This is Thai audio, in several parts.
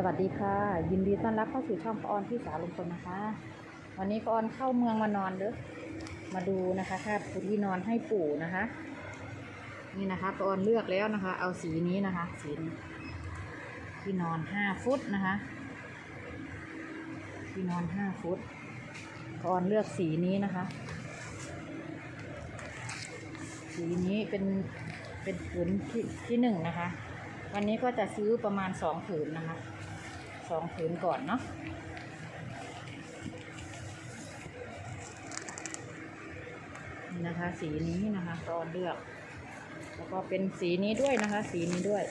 สวัสดีค่ะ ยินดีต้อนรับเข้าสู่ช่องปาออนที่สาลุงพลนะคะ วันนี้ปาออนเข้าเมืองมานอนเด้อมาดูนะคะค่าปูที่นอนให้ปู่นะคะ นี่นะคะปาออนเลือกแล้วนะคะ เอาสีนี้นะคะ สีนี้ที่นอนห้าฟุตนะคะ ที่นอนห้าฟุตปาออนเลือกสีนี้นะคะ สีนี้เป็นเป็นผืนที่ที่หนึ่งนะคะวันนี้ก็จะซื้อประมาณสองผืนนะคะ สองผืนก่อนเนาะนะคะ สีนี้นะคะ ตอนเลือก แล้วก็เป็นสีนี้ด้วยนะคะ สีนี้ด้วย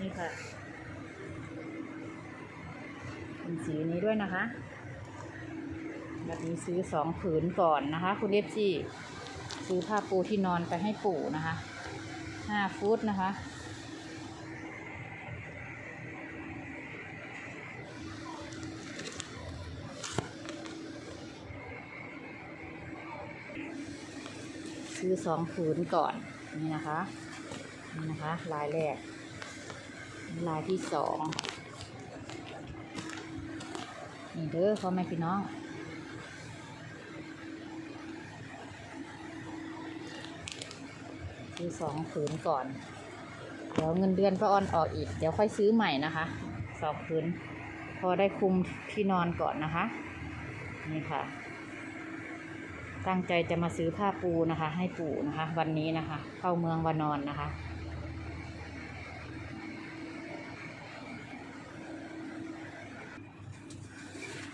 นี่ค่ะ เป็นสีนี้ด้วยนะคะแบบนี้ซื้อสองผืนก่อนนะคะ คุณเอฟซีซื้อผ้าปูที่นอนไปให้ปู่นะคะห้าฟุตนะคะ ซื้อสองผืนก่อนนี่นะคะนี่นะคะลายแรก ลายที่สองนี่เด้อพ่อแม่พี่น้องซื้อสองผืนก่อน เดี๋ยวเงินเดือนก็ออนออกอีก เดี๋ยวค่อยซื้อใหม่นะคะสองผืน พอได้คุมที่นอนก่อนนะคะ นี่ค่ะ ตั้งใจจะมาซื้อผ้าปูนะคะ ให้ปู่นะคะ วันนี้นะคะ เข้าเมืองวานอนนะคะ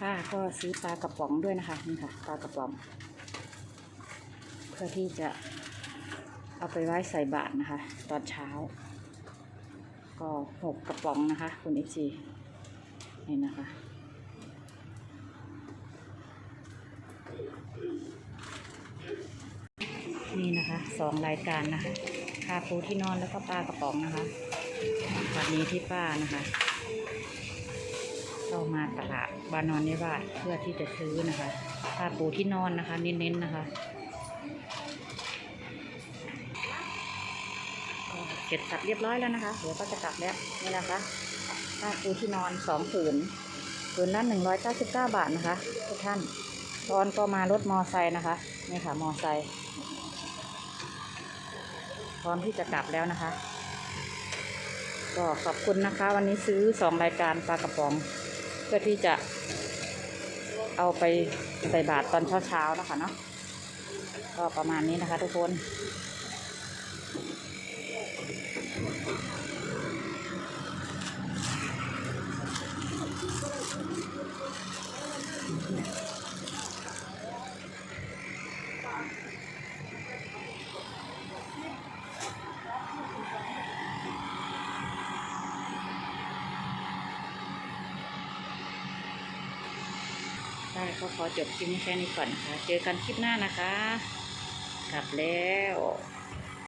ค่ะก็ซื้อปลากระป๋องด้วยนะคะนี่ค่ะปลากระป๋อง เพื่อที่จะเอาไปไว้ใส่บาตรนะคะ ตอนเช้า ก็หกกระป๋องนะคะ คุณเอซีนี่นะคะ นี่นะคะสองรายการนะคะคาปูที่นอนแล้วก็ปลากระป๋องนะคะวันนี้ที่ป้านะคะเข้ามาตลาดบานอนนิวาสเพื่อที่จะซื้อนะคะผ้าปูที่นอนนะคะ เน้นๆนะคะเก็บสับเรียบร้อยแล้วนะคะเดี๋ยวก็จะกลับแล้วนี่นะคะผ้าปูที่นอนสองผืนผืนละหนึ่งร้อยเก้าสิบเก้าบาทนะคะทุกท่านตอนก็มารถมอไซค์นะคะนี่ค่ะมอไซค์ ร้อมที่จะกลับแล้วนะคะ ก็ขอบคุณนะคะ วันนี้ซื้อสองรายการปลากระป๋อง เพื่อที่จะเอาไปใส่บาตรตอนเช้าๆนะคะเนาะก็ประมาณนี้นะคะทุกคน ได้ก็ขอจบคลิปนี้แค่นี้ก่อนนะคะ เจอกันคลิปหน้านะคะ กลับแล้ว